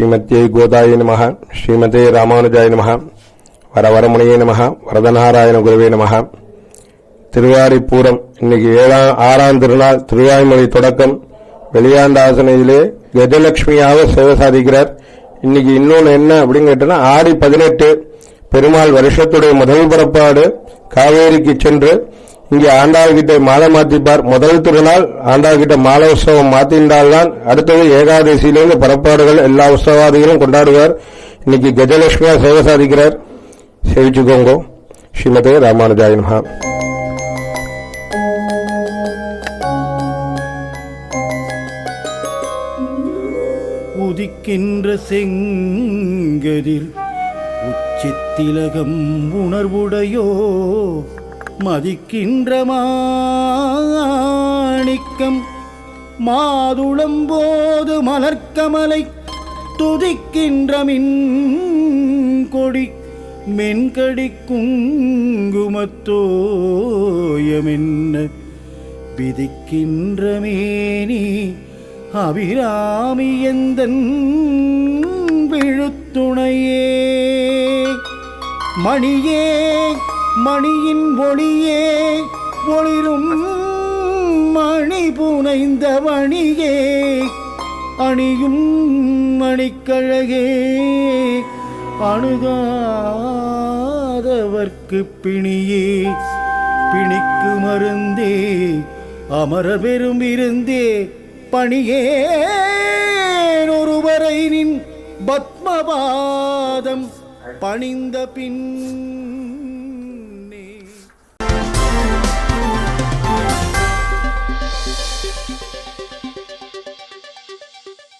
ஸ்ரீமத்தியை கோதாய நம ஸ்ரீமதே ராமானுஜாய நம வரவரமுனையே நம வரதநாராயண குருவே நம திருவாரிப்பூரம் இன்னைக்கு ஏழாம் ஆறாம் திருநாள் திருவாய்மொழி தொடக்கம். வெளியாண்டாசனையிலே கஜலட்சுமியாக சேவை சாதிக்கிறார். இன்னைக்கு இன்னொன்று என்ன அப்படின்னு கேட்டோன்னா ஆடி பதினெட்டு பெருமாள் வருஷத்துடைய முதல் புறப்பாடு காவேரிக்கு சென்று இங்கே ஆண்டாள்கிட்ட மாலை மாத்திப்பார். முதல் திருநாள் ஆண்டாள்கிட்ட மாலை உற்சவம் மாத்தின்றால்தான் அடுத்தது ஏகாதசியிலிருந்து புறப்பாடுகள் எல்லா உற்சவாதிகளும் கொண்டாடுவார். இன்னைக்கு கஜலட்சுமியா சேவை சாதிக்கிறார். சேவிச்சுக்கோங்கோ ஸ்ரீமதே ராமானுஜாய நமஹா. உதிக்கின்ற செங்கதில் உச்சித்திலகம் உணர்வுடையோ மதிக்கின்ற மாணிக்கம் மாதுளம் போது மலர்க்கமலை துதிக்கின்ற மின் கொடி மென்கடி குங்குமத்தோயமென்ன. விதிக்கின்ற மேனி அபிராமி எந்தன் விழுத்துணையே. மணியே மணியின் ஒளியே ஒளிரும் மணி புனைந்த மணியே அணியும் மணிக்கழகே. அணுகாதவர்க்கு பிணியே பிணிக்கு மருந்தே அமர பெரும் இருந்தே பணியேன் ஒருவரை நின் பத்மபாதம் பணிந்த பின்